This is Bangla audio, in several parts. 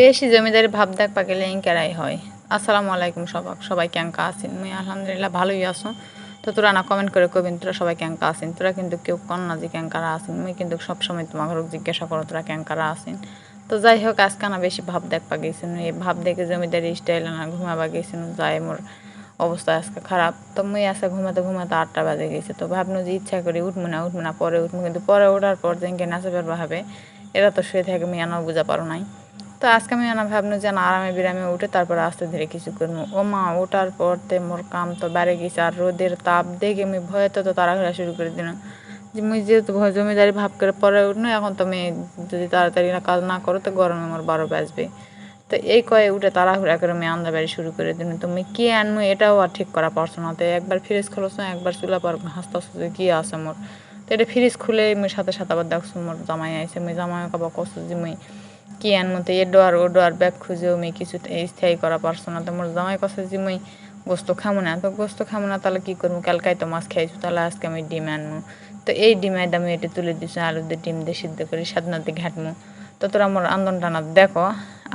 বেশি জমিদারি ভাব দেখ পাকিলে কেরাই হয়। আসসালামু আলাইকুম সবাক, সবাই ক্যাঙ্কা আছেন? মুই আলহামদুলিল্লাহ ভালোই আছো। তো তোরা না কমেন্ট করে কবিন তোরা সবাই ক্যাঙ্কা আছেন? তোরা কিন্তু কেউ কন না যে ক্যাঙ্কারা আছেন। মুই কিন্তু সবসময় তোমাকে জিজ্ঞাসা করো, তোরা ক্যাঙ্কারা আছেন? তো যাই হোক, আজকে না বেশি ভাব দেখ পা গেছেন এই ভাব দেখে জমিদারি স্টাইল না ঘুমাবা গেছেন যাই মোর অবস্থা আজকে খারাপ। তো মুই আজকে ঘুমাতে ঘুমাতে আটটা বাজে গেছে। তো ভাবনু যে ইচ্ছা করি উঠবো না উঠবো না, পরে উঠবো কিন্তু পরে ওঠার পর যেনকে নাচে পারবা হবে, এরা তো শুয়ে থাকে আমি আনাও বুঝা পারো নাই। তো আজকে আমি আনা ভাবনু যে না, আরামে বিরামে উঠে তারপর আস্তে ধীরে কিছু করব ও মা, ওঠার পরতে মোর কাম তো বেড়ে গেছে আর রোদের তাপ দেখে আমি ভয়তে তো তাড়াহুড়া শুরু করে দিলাম। যে মুই যেহেতু জমিদারি ভাব করে পরে উঠনো, এখন তুমি যদি তাড়াতাড়ি কাজ না করো তো গরমে আমার বারো বাজবে। তো এই কয়ে উঠে তাড়াহুড়া করে আমি আন্দা বাড়ি শুরু করে দিন তুমি কি আনব এটাও আর ঠিক করা পারছ না। তো একবার ফ্রিজ খোলছো, একবার চুলা পর হাসতে হাসতে কি আছে মোর। তো এটা ফ্রিজ খুলে মুই সাথে সাথে আবার দেখছ মোর জামাই আইসে মুই জামাই কাবা কষ্ট যে মুই কি আনমো তো এ ডোয়ার ও ডোয়ার ব্যাগ খুঁজেও আমি কিছু স্থায়ী করা পারছ না। তো মোর জামাই কাছে যে মুই গোস্ত খামো না। তো গোস্ত খামো না, তাহলে কি করব? কালকাই তো মাছ খাইছো, তাহলে আজকে আমি ডিম আনব তো এই ডিমের দামে এটা তুলে দিছো আলু দিয়ে ডিম দিয়ে সিদ্ধ করে সাদনাতে ঘাটমো। তো তোরা আমার আন্দোলন টানা দেখো।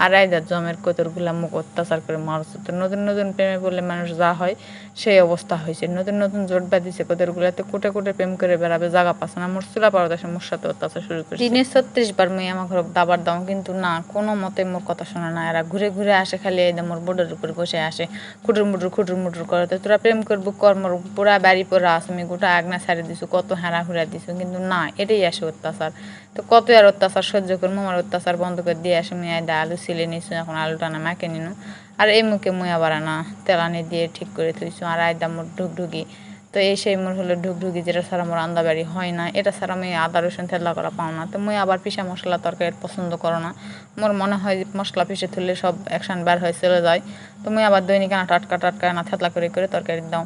আর রাইদার জমের কতরগুলা মুখ অত্যাচার করে মারছে। তো নতুন নতুন প্রেমে বললে মানুষ যা হয়, সেই অবস্থা হয়েছে। নতুন নতুন জোট বাঁধিছে কতরগুলাতে কোটে কোটে প্রেম করে বেড়াবে, জায়গা পাচ্ছে না। মোর চুলা পাওয়া দেশে মোর সাথে অত্যাচার শুরু করে দিনে ছত্রিশ বার মেয়ে আমার ঘর দাবার দাও, কিন্তু না, কোনো মতে মোর কথা শোনে না। এরা ঘুরে ঘুরে আসে খালি, এই মোর বোর্ডের উপর বসে আসে। খুটুর মুটুর খুটুর মুটুর করে। তো তোরা প্রেম করব কর মোর পুরা বাড়ি পরে আস আমি গোটা আগনা ছাড়ে দিছু, কত হেরা হুরা দিছু, কিন্তু না, এটাই আসে অত্যাচার। তো কত আর অত্যাচার সহ্য করব, আমার অত্যাচার বন্ধ করে দিয়ে আসে। মেয়ে আলু সিলে নিছু, এখন আলুটা না মাকে নিনু। আর এই মুখে মুই আবার না, তেলানি দিয়ে ঠিক করে থুইছো, আর আয়দা মোর ঢুকঢুকি। তো এই সেই মোর হলো ঢুকঢুকি, যেটা ছাড়া মোর আন্দাবাড়ি হয় না। এটা ছাড়া আমি আদা, রসুন থেলা করা পাও না। তো মুই আবার পিসা মশলা তরকারি পছন্দ করো না। মোর মনে হয় মশলা পিসে তুললে সব অ্যাকশন বার হয়ে চলে যায়। তো মুই আবার দৈনিক না টাটকা টাটকা না থেতলা করে করে তরকারি দাও।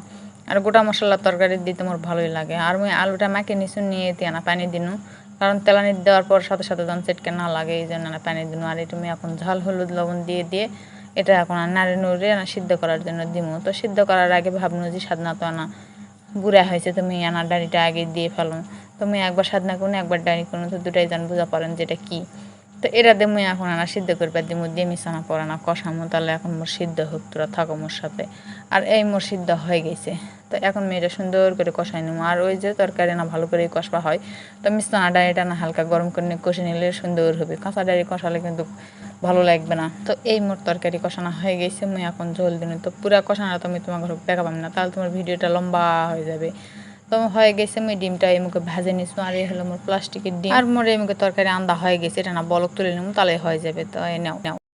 আর গোটা মশলা তরকারি দিতে মোর ভালোই লাগে। আর মুই আলুটা মাকে নিচু নিয়ে দিয়ে না পানি দিনু। কারণ তেলানি দেওয়ার পর সাথে সাথে যখন চেটকে না লাগে, এই জন্য পানি দিন। আর এটা এখন ঝাল হলুদ লবণ দিয়ে দিয়ে এটা এখন আর নাড়ে নুড়ে না সিদ্ধ করার জন্য দিমু। তো সিদ্ধ করার আগে ভাবনু যে সাদনা তো আনা। বুড়া হয়েছে তুমি আনার ডাড়িটা আগে দিয়ে ফেলো তুমি একবার সাধনা করুন, একবার ডাড়ি করুন, তো দুটাই যেন বোঝা পারেন যেটা কি। তো এরা দিয়ে মুই এখন আনা সিদ্ধ করবে দিমু দিয়ে মিশানা পড়ে না কষামো তাহলে এখন মোর সিদ্ধ হোক, তোরা থাকো মোর সাথে। আর এই মোর সিদ্ধ হয়ে গেছে। তো এখন মেয়েটা সুন্দর করে কষাই নেব আর ওই যে তরকারি না ভালো করে কষবা হয়, তো মিশ্রণা ডাড়িটা না হালকা গরম করে নিয়ে কষে নিলে সুন্দর হবে। কাঁচা ডাড়ি কষালে কিন্তু ভালো লাগবে না। তো এই মোর তরকারি কষানো হয়ে গেছে, মুই এখন ঝোল দিন তো পুরা কষানো তো আমি তোমার দেখাবাম না, তাহলে তোমার ভিডিওটা লম্বা হয়ে যাবে। তো হয়ে গেছে মুই ডিমটা এই মুখে ভাজে নিছো, আর এই হলো মোর প্লাস্টিকের ডিম। আর মোর এই মুখে তরকারি আন্দা হয়ে গেছে, এটা না বলক তুলে নিম, তাহলে হয়ে যাবে, তো এই নাও।